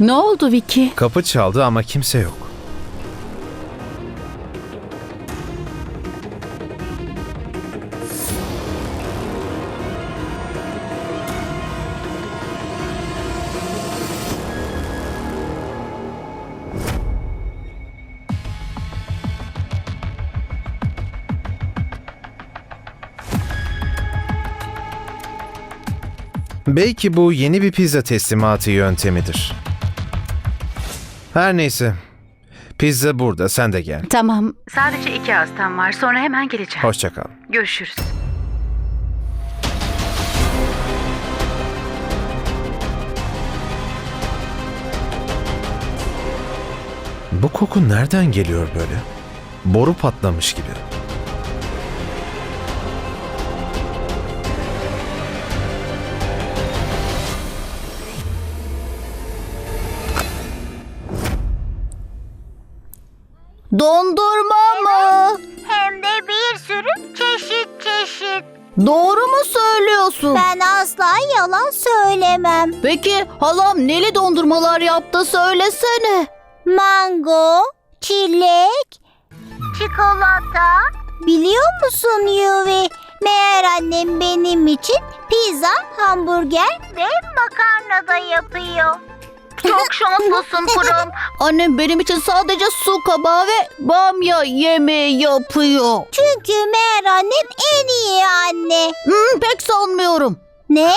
Ne oldu Vicky? Kapı çaldı ama kimse yok. Belki bu yeni bir pizza teslimatı yöntemidir. Her neyse. Pizza burada, sen de gel. Tamam. Sadece iki hastam var. Sonra hemen geleceğim. Hoşça kal. Görüşürüz. Bu koku nereden geliyor böyle? Boru patlamış gibi. Dondurma mı? Hem de bir sürü çeşit çeşit. Doğru mu söylüyorsun? Ben asla yalan söylemem. Peki halam neli dondurmalar yaptı söylesene. Mango, çilek, çikolata. Biliyor musun Yuvi? Meğer annem benim için pizza, hamburger ve makarna da yapıyor. Çok şanslısın Pırıl. Annem benim için sadece su kabağı ve bamya yemeği yapıyor. Çünkü meğer annem en iyi anne. Hmm, pek sanmıyorum. Ne?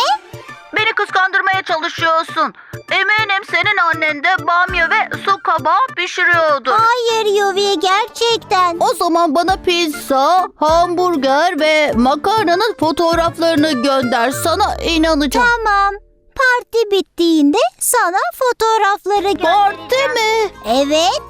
Beni kıskandırmaya çalışıyorsun. Eminim senin annen de bamya ve su kabağı pişiriyordur. Hayır Yuvi gerçekten. O zaman bana pizza, hamburger ve makarnanın fotoğraflarını gönder. Sana inanacağım. Tamam. Parti bittiğinde sana fotoğrafları. Parti mi? Evet.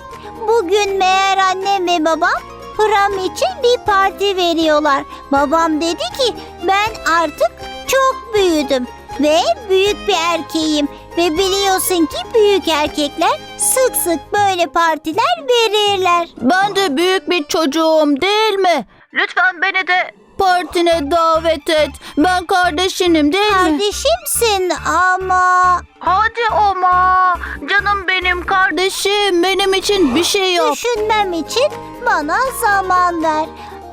Bugün meğer annem ve babam Pram için bir parti veriyorlar. Babam dedi ki ben artık çok büyüdüm ve büyük bir erkeğim. Ve biliyorsun ki büyük erkekler sık sık böyle partiler verirler. Ben de büyük bir çocuğum değil mi? Lütfen beni de Partine davet et. Ben kardeşinim değil mi? Kardeşimsin ama hadi ama canım benim kardeşim. Benim için bir şey yap. düşünmem için bana zaman ver.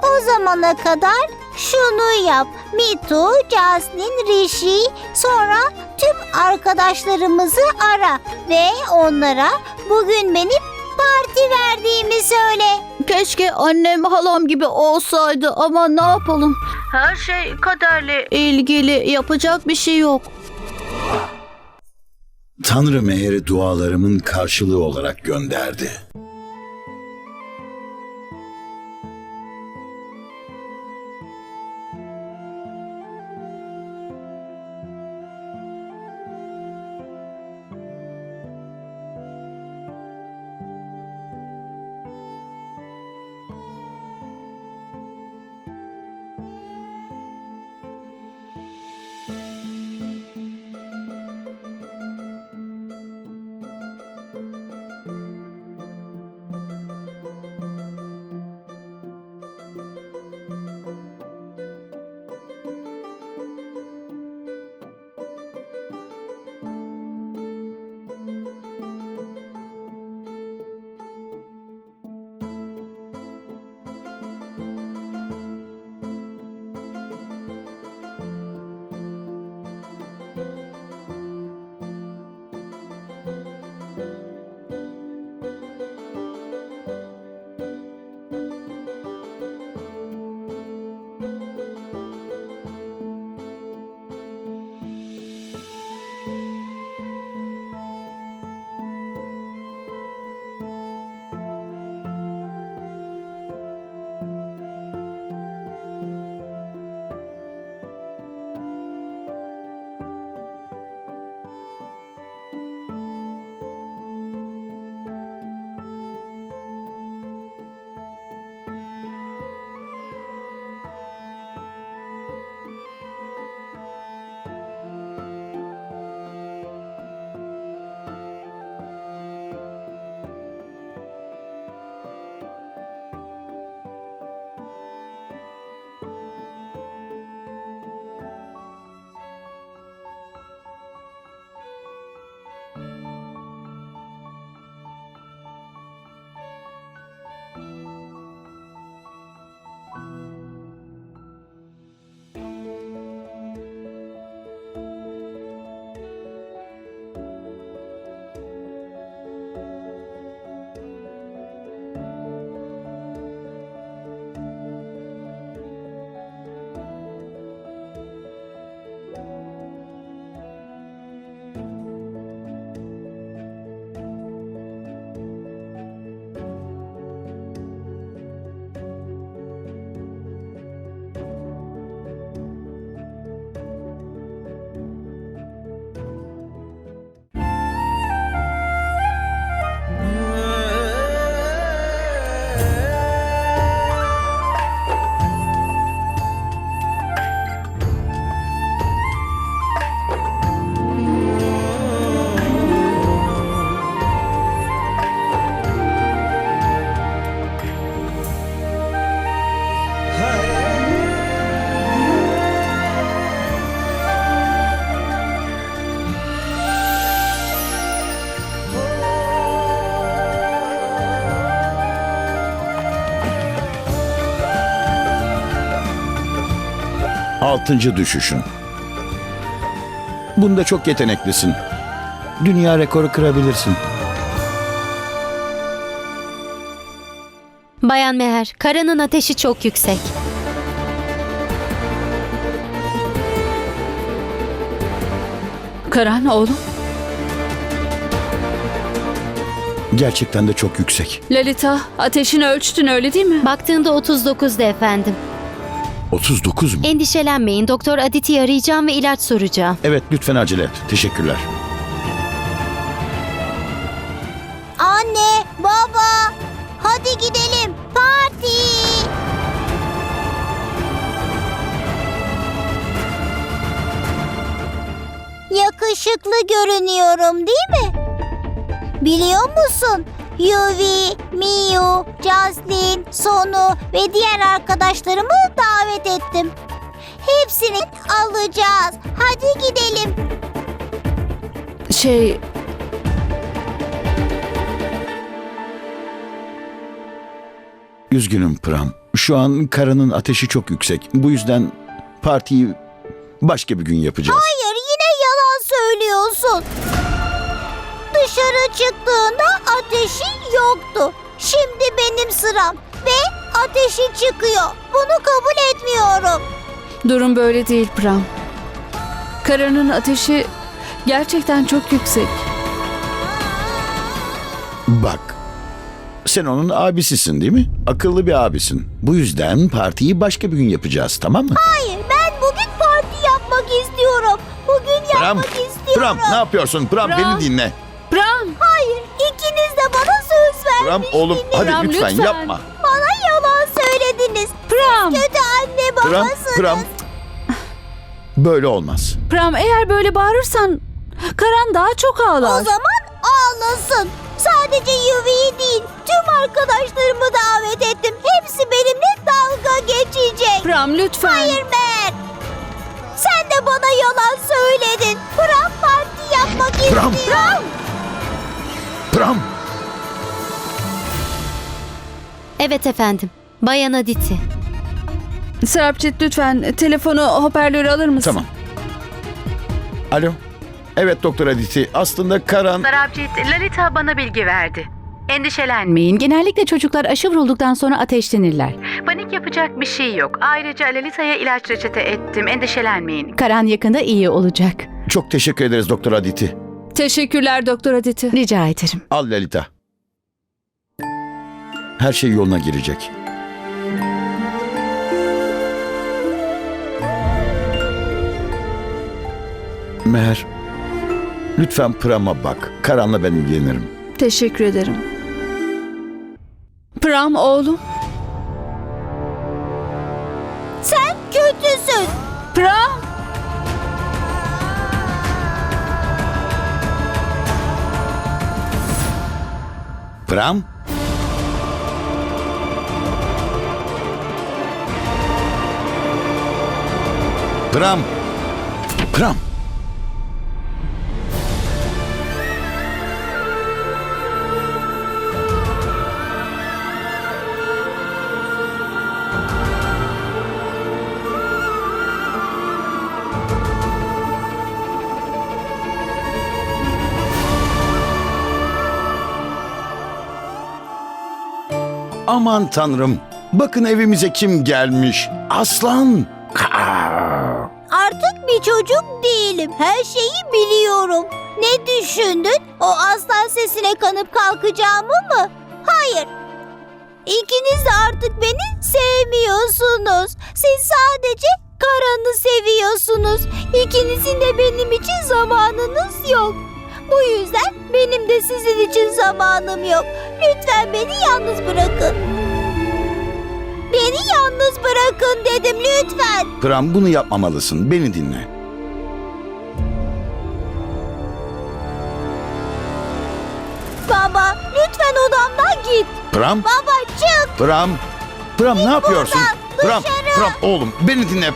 O zamana kadar şunu yap. Mitu, Jasmine, Rishi sonra tüm arkadaşlarımızı ara ve onlara bugün benim parti verdiğimi söyle. Keşke annem halam gibi olsaydı ama ne yapalım? Her şey kaderli. İlgili yapacak bir şey yok. Tanrı meheri dualarımın karşılığı olarak gönderdi. Altıncı düşüşün. Bunda çok yeteneklisin. Dünya rekoru kırabilirsin. Bayan Meher, Kara'nın ateşi çok yüksek. Karan oğlum. Gerçekten de çok yüksek. Lalita ateşini ölçtün öyle değil mi? Baktığında 39'da efendim. 39 mu? Endişelenmeyin, Doktor Aditi'yi arayacağım ve ilaç soracağım. Evet lütfen acele et. Teşekkürler. Anne, baba, hadi gidelim. Parti. Yakışıklı görünüyorum değil mi? Biliyor musun? Yuvi, Miyu, Jaslin, Sonu ve diğer arkadaşlarımı davet ettim. Hepsini alacağız. Hadi gidelim. Şey Üzgünüm Pram. Şu an karının ateşi çok yüksek. Bu yüzden partiyi başka bir gün yapacağız. Hayır yine yalan söylüyorsun. Dışarı çıktığında ateşi yoktu. Şimdi benim sıram ve ateşi çıkıyor. Bunu kabul etmiyorum. durum böyle değil Pram. Karan'ın ateşi gerçekten çok yüksek. Bak. Sen onun abisisin değil mi? Akıllı bir abisin. Bu yüzden partiyi başka bir gün yapacağız tamam mı? Hayır ben bugün parti yapmak istiyorum. Bugün Pram, yapmak istiyorum. Pram ne yapıyorsun? Pram, Pram. beni dinle. Pram! Hayır ikiniz de bana söz Pram oğlum hadi Pram, lütfen, lütfen. yapma. Bana yalan söylediniz. Pram! Kötü anne Pram, babasınız. Pram. Böyle olmaz. Pram eğer böyle bağırırsan Karan daha çok O ağlar. zaman ağlasın. Sadece Yuvi'yi değil, tüm arkadaşlarımı davet ettim. Hepsi benimle dalga geçecek. Pram lütfen. Hayır Mert. Sen de bana yalan söyledin. Pram parti yapmak Pram. istiyor. Pram. Evet efendim, Bayan Aditi. Serapcit lütfen telefonu hoparlörü alır mısın? Tamam. Alo. Evet Doktor Aditi. Aslında Karan... Sarabjit, Lalita bana bilgi verdi. Endişelenmeyin. Genellikle çocuklar aşı vurulduktan sonra ateşlenirler. Panik yapacak bir şey yok. Ayrıca Lalita'ya ilaç reçete ettim. Endişelenmeyin. Karan yakında iyi olacak. Çok teşekkür ederiz Doktor Aditi. Teşekkürler Doktor Aditi. Rica ederim. Al Lalita. Her şey yoluna girecek. Meher, lütfen Pram'a bak. Karan'la ben ilgilenirim. Teşekkür ederim. Pram oğlum. Sen kötüsün. Pram! Pram? Pram? Pram? Aman tanrım. Bakın evimize kim gelmiş. Aslan. Kaa. Bir çocuk değilim. Her şeyi biliyorum. Ne düşündün? O aslan sesine kanıp kalkacağımı mı? Hayır. İkiniz de artık beni sevmiyorsunuz. Siz sadece Karan'ı seviyorsunuz. İkinizin de benim için zamanınız yok. Bu yüzden benim de sizin için zamanım yok. Lütfen beni yalnız bırakın. Beni yalnız bırakın dedim lütfen. Pram bunu yapmamalısın. Beni dinle. Baba lütfen odamdan git. Pram? Baba çık. Pram? Pram ne yapıyorsun? buradan, Pram, dışarı. Pram oğlum beni dinle.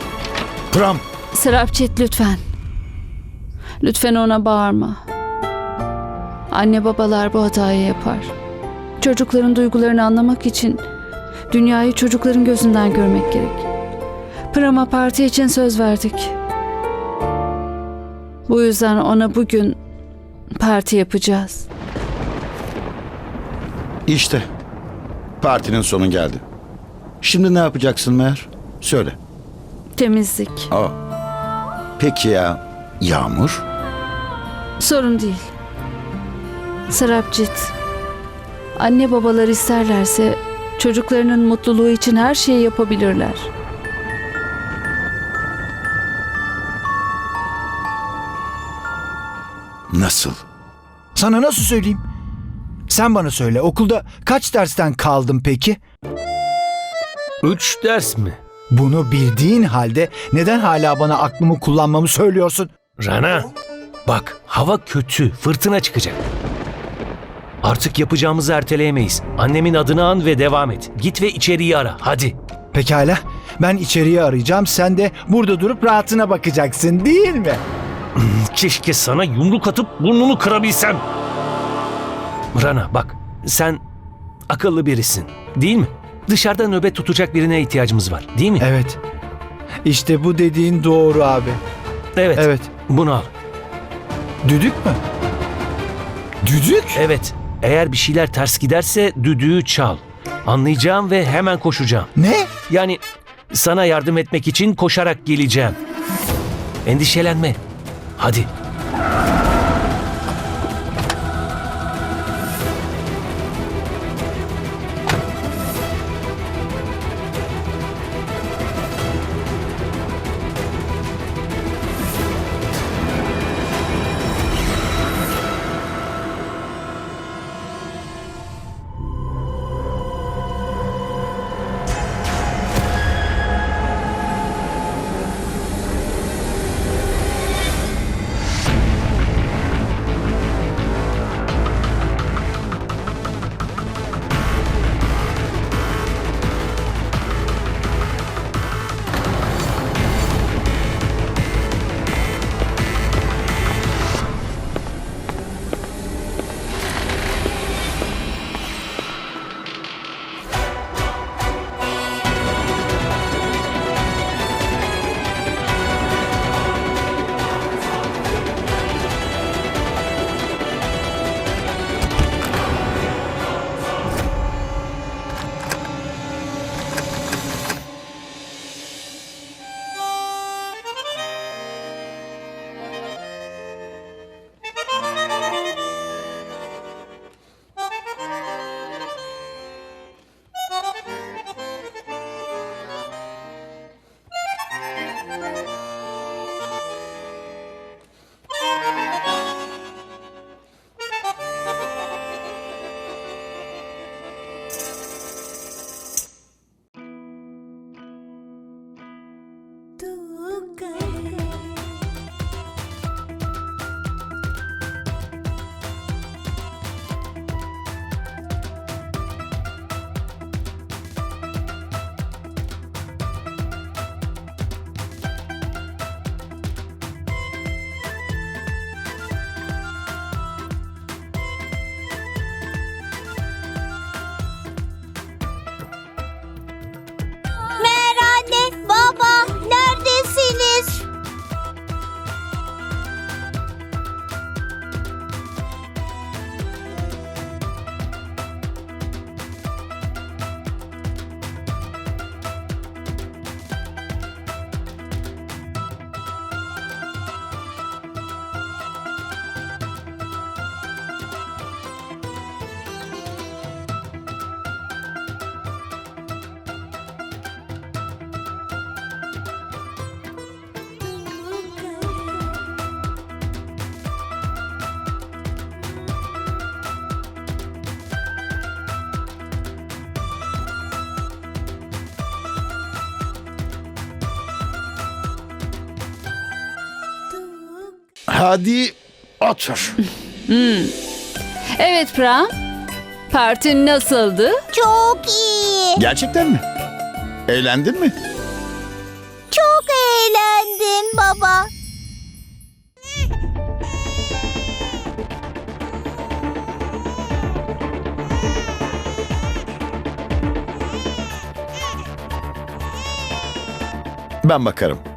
Pram. Serapcit lütfen. Lütfen ona bağırma. Anne babalar bu hatayı yapar. Çocukların duygularını anlamak için dünyayı çocukların gözünden görmek gerek. Pram'a parti için söz verdik. Bu yüzden ona bugün parti yapacağız. İşte partinin sonu geldi. Şimdi ne yapacaksın Meğer? Söyle. Temizlik. Aa. Peki ya Yağmur? Sorun değil. Sarapcit. Anne babalar isterlerse çocuklarının mutluluğu için her şeyi yapabilirler. Nasıl? Sana nasıl söyleyeyim? Sen bana söyle. Okulda kaç dersten kaldın peki? Üç ders mi? Bunu bildiğin halde neden hala bana aklımı kullanmamı söylüyorsun? Rana, bak hava kötü, fırtına çıkacak. Artık yapacağımızı erteleyemeyiz. Annemin adını an ve devam et. Git ve içeriği ara, hadi. Pekala. Ben içeriye arayacağım. Sen de burada durup rahatına bakacaksın değil mi? Keşke sana yumruk atıp burnunu kırabilsem. Rana bak, sen akıllı birisin, değil mi? Dışarıda nöbet tutacak birine ihtiyacımız var, değil mi? Evet. İşte bu dediğin doğru abi. Evet. Evet. Bunu al. Düdük mü? Düdük? Evet. Eğer bir şeyler ters giderse düdüğü çal. Anlayacağım ve hemen koşacağım. Ne? Yani sana yardım etmek için koşarak geleceğim. Endişelenme. Hadi. Hadi otur. Evet Pram. Partin nasıldı? Çok iyi. Gerçekten mi? Eğlendin mi? Çok eğlendim baba. Ben bakarım.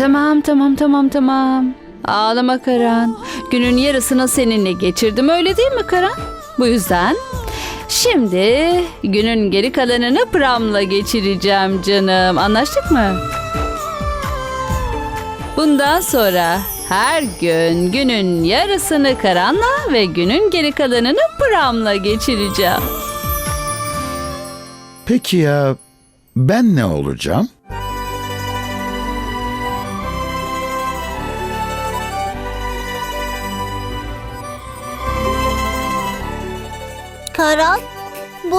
Tamam tamam tamam tamam. Ağlama Karan. Günün yarısını seninle geçirdim öyle değil mi Karan? Bu yüzden şimdi günün geri kalanını Pram'la geçireceğim canım. Anlaştık mı? Bundan sonra her gün günün yarısını Karan'la ve günün geri kalanını Pram'la geçireceğim. Peki ya ben ne olacağım?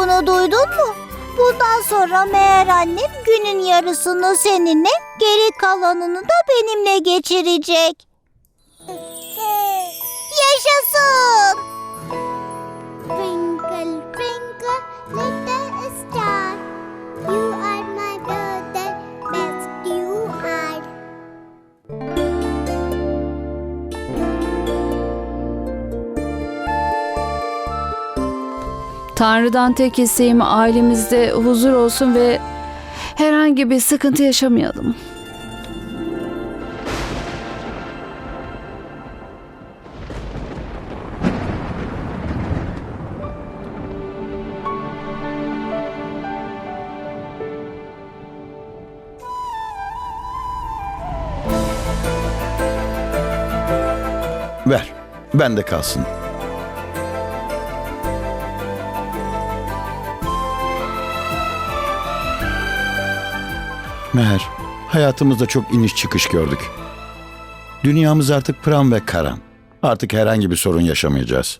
Bunu duydun mu? Bundan sonra meğer annem günün yarısını seninle, geri kalanını da benimle geçirecek. Yaşasın! Tanrı'dan tek isteğim ailemizde huzur olsun ve herhangi bir sıkıntı yaşamayalım. Ver. Bende kalsın. Meğer hayatımızda çok iniş çıkış gördük. Dünyamız artık pram ve karan. Artık herhangi bir sorun yaşamayacağız.